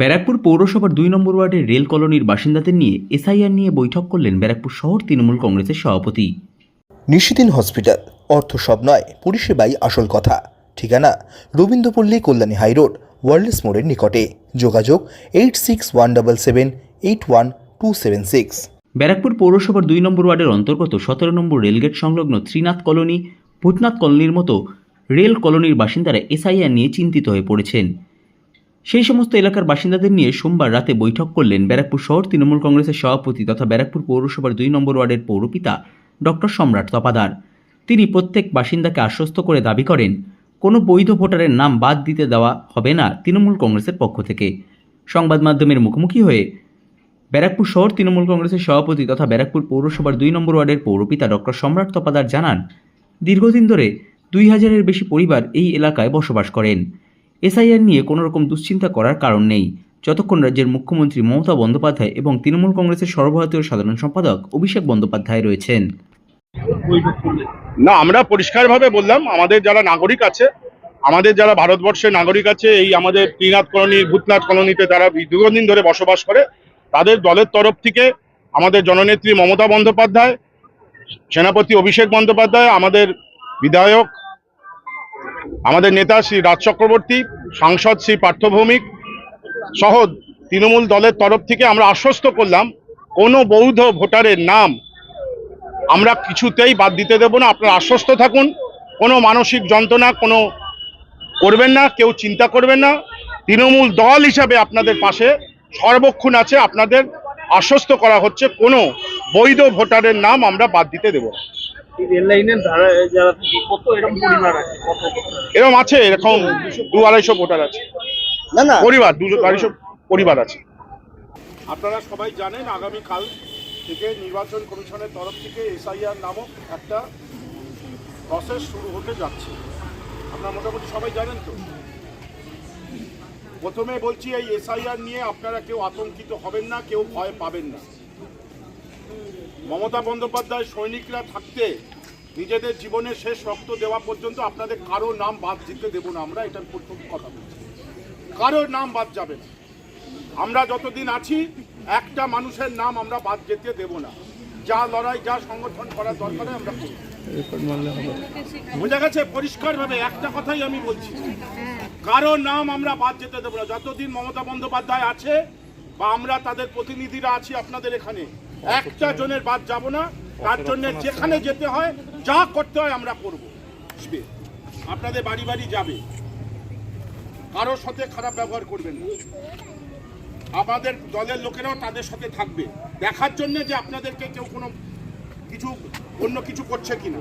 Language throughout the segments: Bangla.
ব্যারাকপুর পৌরসভার দুই নম্বর ওয়ার্ডের রেল কলোনির বাসিন্দাদের নিয়ে এসআইআর নিয়ে বৈঠক করলেন ব্যারাকপুর শহর তৃণমূল কংগ্রেসের সভাপতি। নিশিদিন হসপিটাল অর্থ সব নয় পরিষেবাই আসল কথা। ঠিকানা রবীন্দ্রপল্লী কল্যাণী হাইরোড ওয়ার্ল্ডস মোড়ের নিকটে। যোগাযোগ eight six one double seven eight one two seven six Barrackpore পৌরসভার দুই নম্বর ওয়ার্ডের অন্তর্গত সতেরো নম্বর রেলগেট সংলগ্ন ত্রিনাথ কলোনি ভূতনাথ কলোনির মতো রেল কলোনির বাসিন্দারা এসআইআর নিয়ে চিন্তিত হয়ে পড়েছেন। সেই সমস্ত এলাকার বাসিন্দাদের নিয়ে সোমবার রাতে বৈঠক করলেন ব্যারাকপুর শহর তৃণমূল কংগ্রেসের সভাপতি তথা ব্যারাকপুর পৌরসভার দুই নম্বর ওয়ার্ডের পৌরপিতা ডক্টর সম্রাট তপাদার। তিনি প্রত্যেক বাসিন্দাকে আশ্বস্ত করে দাবি করেন, কোনো বৈধ ভোটারের নাম বাদ দিতে দেওয়া হবে না তৃণমূল কংগ্রেসের পক্ষ থেকে। সংবাদ মাধ্যমের মুখোমুখি হয়ে ব্যারাকপুর শহর তৃণমূল কংগ্রেসের সভাপতি তথা ব্যারাকপুর পৌরসভার দুই নম্বর ওয়ার্ডের পৌরপিতা ডক্টর সম্রাট তপাদার জানান, দীর্ঘদিন ধরে দুই হাজারের বেশি পরিবার এই এলাকায় বসবাস করেন। এসআইআর নিয়ে কোনো রকম দুশ্চিন্তা করার কারণ নেই। যতক্ষণ রাজ্যের মুখ্যমন্ত্রী মমতা বন্দ্যোপাধ্যায় এবং তৃণমূল কংগ্রেসের সর্বভারতীয় সাধারণ সম্পাদক অভিষেক বন্দ্যোপাধ্যায় রয়েছেন। না, আমরা পরিষ্কারভাবে বললাম, আমাদের যারা নাগরিক আছে, আমাদের যারা ভারতবর্ষের নাগরিক আছে, এই আমাদের ত্রিনাথ কলোনি, ভূতনাথ কলোনিতে তারা দীর্ঘদিন ধরে বসবাস করে, তাদের দলের তরফ থেকে আমাদের জননেত্রী মমতা বন্দ্যোপাধ্যায়, সেনাপতি অভিষেক বন্দ্যোপাধ্যায়, আমাদের বিধায়ক আমাদের নেতা শ্রী রাজ চক্রবর্তী, সাংসদ শ্রী পার্থভৌমিক সহ তৃণমূল দলের তরফ থেকে আমরা আশ্বস্ত করলাম, কোনো বৌদ্ধ ভোটারের নাম আমরা কিছুতেই বাদ দিতে দেব না। আপনারা আশ্বস্ত থাকুন, কোনো মানসিক যন্ত্রণা কোনো করবেন না, কেউ চিন্তা করবেন না। তৃণমূল দল হিসাবে আপনাদের পাশে সর্বক্ষণ আছে, আপনাদের আশ্বস্ত করা হচ্ছে, কোনো বৈধ ভোটারের নাম আমরা বাদ দিতে দেব এরকম আছে এরকম দু আড়াইশো ভোটার আছে। না না। পরিবার দু আড়াইশো পরিবার আছে। আপনারা সবাই জানেন আগামীকাল থেকে নির্বাচন কমিশনের তরফ থেকে এসআইআর নামক একটা প্রসেস শুরু হতে যাচ্ছে। আপনারা মোটামুটি সবাই জানেন তো। প্রথমে বলছি এই এসআইআর নিয়ে আপনারা কেউ আতঙ্কিত হবেন না কেউ ভয় পাবেন না। মমতা বন্দ্যোপাধ্যায় সৈনিকরা থাকতে নিজেদের জীবনে শেষ রক্ত দেওয়া পর্যন্ত আপনাদের কারও নাম বাদ দিতে দেব না। আমরা এটার প্রথম কথা বলছি। কারও নাম বাদ যাবে না। আমরা যতদিন আছি, একটা মানুষের নাম আমরা বাদ যেতে দেব না। যা লড়াই, যা সংগঠন করার দরকার আমরা বোঝা গেছে? পরিষ্কারভাবে একটা কথাই আমি বলছি। কারও নাম আমরা বাদ যেতে দেবো না। যতদিন মমতা বন্দ্যোপাধ্যায় আছে বা আমরা তাদের প্রতিনিধিরা আছি আপনাদের এখানে একটা জনের বাদ যাব না, তার জন্য যেখানে যেতে হয়, যা করতে হয় আমরা করব। আপনাদের বাড়ি বাড়ি যাবে। কারোর সাথে খারাপ ব্যবহার করবেন না। আমাদের দলের লোকেরাও তাদের সাথে থাকবে। দেখার জন্য যে আপনাদেরকে কেউ কোনো কিছু, অন্য কিছু করছে কিনা।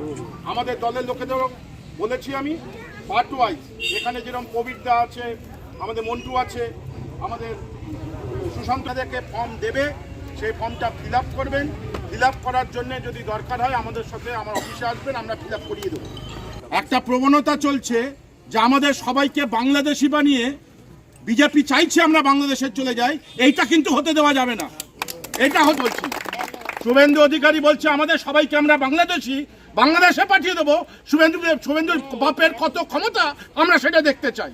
আমাদের দলের লোকেদেরও বলেছি আমি পার্ট ওয়াইজ এখানে যেরকম কোভিডদা আছে, আমাদের মন্টু আছে, আমাদের সুশান্তদেরকে ফর্ম দেবে সেই ফর্মটা ফিল করবেন। ফিল করার জন্য যদি দরকার হয় আমাদের সাথে আমার অফিসে আসবেন, আমরা ফিল করিয়ে দেবো। একটা প্রবণতা চলছে যে আমাদের সবাইকে বাংলাদেশি বানিয়ে বিজেপি চাইছে আমরা বাংলাদেশে চলে যাই, এইটা কিন্তু হতে দেওয়া যাবে না। এটা বলছি। শুভেন্দু অধিকারী বলছে, আমাদের সবাইকে আমরা বাংলাদেশি, বাংলাদেশে পাঠিয়ে দেবো। শুভেন্দু, শুভেন্দুর বাপের কত ক্ষমতা আমরা সেটা দেখতে চাই।